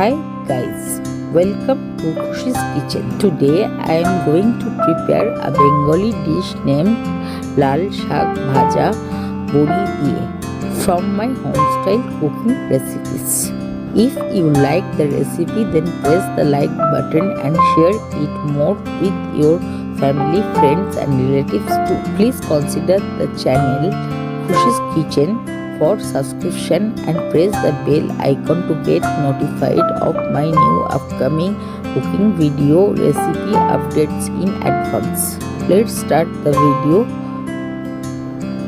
Hi guys, welcome to Khushi's Kitchen. Today I am going to prepare a Bengali dish named Lal Shak Bhaja Bori Diye from my homestyle cooking recipes. If you like the recipe then press the like button and share it more with your family, friends and relatives too. Please consider the channel Khushi's Kitchen for subscription and press the bell icon to get notified of my new upcoming cooking video recipe updates in advance. Let's start the video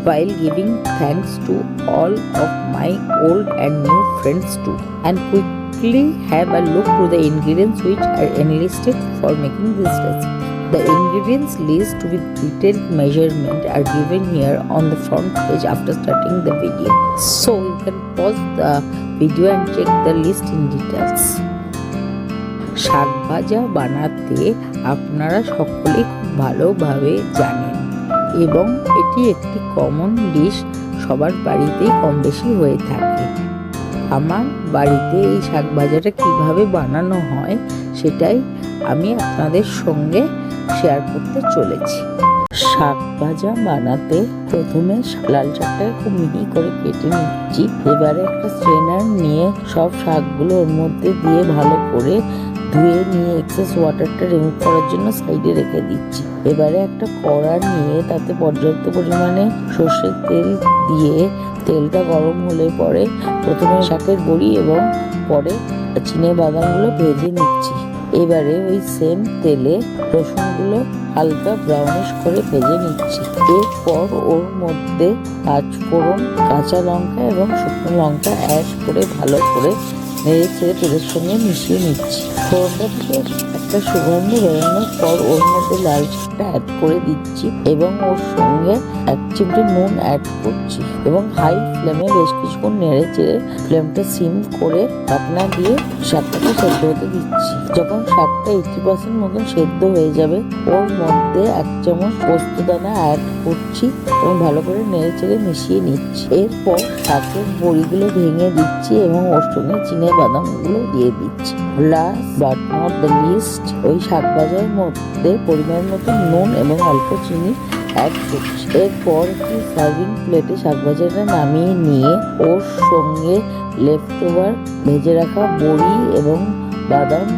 while giving thanks to all of my old and new friends too and quickly have a look to the ingredients which are enlisted for making this recipe. The ingredients list with detailed measurement are given here on the front page after starting the video. So you can pause the video and check the list in details. শাক ভাজা বানাতে আপনারা সকলে খুব ভালোভাবে জানেন এবং এটি একটি কমন ডিশ সবার বাড়িতেই কম বেশি হয়ে থাকে আমার বাড়িতে এই শাক ভাজাটা কীভাবে বানানো হয় সেটাই আমি আপনাদের সঙ্গে শেয়ার করতে চলেছি। শাক ভাজা বানাতে প্রথমে লাল শাকটাকে খুব মিহি করে কেটে নিচ্ছি। এবারে একটা স্ট্রেনার নিয়ে সব শাকগুলো ওর মধ্যে দিয়ে ভালো করে ধুয়ে নিয়ে এক্সেস ওয়াটারটা রিমুভ করার জন্য সাইডে রেখে দিচ্ছি। এবারে একটা কড়া নিয়ে তাতে পর্যাপ্ত পরিমাণে সর্ষের তেল দিয়ে তেলটা গরম হলে পরে প্রথমে শাকের বড়ি এবং পরে চিনে বাদামগুলো ভেজে নিচ্ছি। এবারে ওই সেম তেলে রসুনগুলো হালকা ব্রাউনিশ করে ভেজে নিচ্ছি। এরপর ওর মধ্যে পাঁচফোড়ন কাঁচা লঙ্কা এবং শুকনো লঙ্কা অ্যাড করে ভালো করে নেড়ে ছেড়ে তেলের সঙ্গে মিশিয়ে নিচ্ছি। ফোড়নটা থেকে একটা সুগন্ধ বেরোনোর পর ওর মধ্যে লাল শাকটা অ্যাড করে দিচ্ছি এবং ওর সঙ্গে এক চিমটি নুন অ্যাড করছি এবং হাই ফ্লেমে বেশ কিছুক্ষণ নেড়ে চেড়ে ফ্লেমটা সিম করে ঢাকনা দিয়ে শাকটাকে সেদ্ধ হতে দিচ্ছি। যখন শাকটা এইটি পার্সেন্ট মতন সেদ্ধ হয়ে যাবে, ওর মধ্যে এক চামচ পোস্ত দানা অ্যাড করছি এবং ভালো করে নেড়ে চেড়ে মিশিয়ে নিচ্ছি। এরপর শাকের বড়িগুলো ভেঙে দিচ্ছি এবং ওর সঙ্গে চিনে বাদামগুলো দিয়ে দিচ্ছি। Last but not the least ওই শাক ভাজার মধ্যে পরিমাণ মতো নুন এবং অল্প চিনি অ্যাড করছি। এরপর একটি সার্ভিং প্লেটে শাক ভাজাটা নামিয়ে নিয়ে ওর সঙ্গে লেফট ওভার ভেজে রাখা বড়ি এবং বাদাম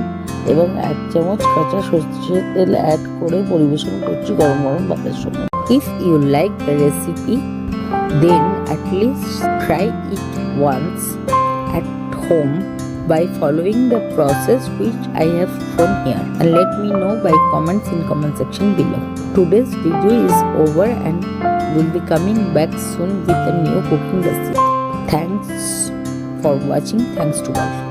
এবং এক চামচ কাঁচা সর্ষের তেল অ্যাড করে পরিবেশন করছি গরম গরম ভাতের সময় if you like the recipe then least try it once at home. By following the process which I have shown here and let me know by comments in comment section below. Today's video is over and we'll be coming back soon with a new cooking recipe. Thanks for watching. Thanks to all.